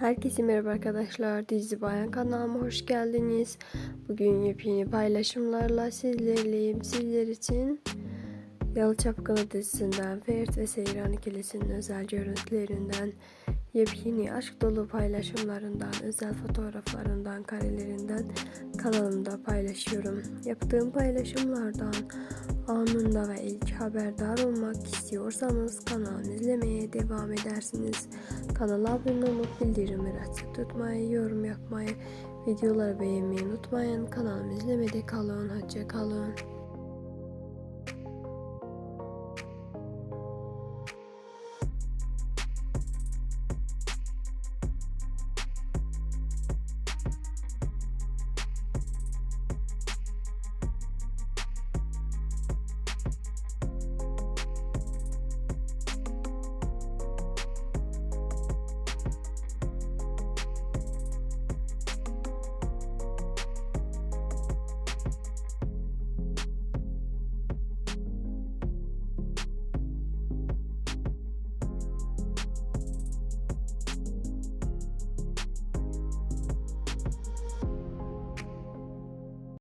Herkese merhaba arkadaşlar. Dizi Bayan kanalıma hoş geldiniz. Bugün yepyeni paylaşımlarla sizlerleyim. Sizler için Yalı Çapkını dizisinden Ferit ve Seyran ikilisinin özel görüntülerinden yepyeni aşk dolu paylaşımlarından, özel fotoğraflarından, karelerinden kanalımda paylaşıyorum. Yaptığım paylaşımlardan anında ve ilk haberdar olmak istiyorsanız kanalımı izlemeye devam edersiniz. Kanala abone olup bildirimleri açık tutmayı, yorum yapmayı, videoları beğenmeyi unutmayın. Kanalımı izlemede kalın, hoşça kalın.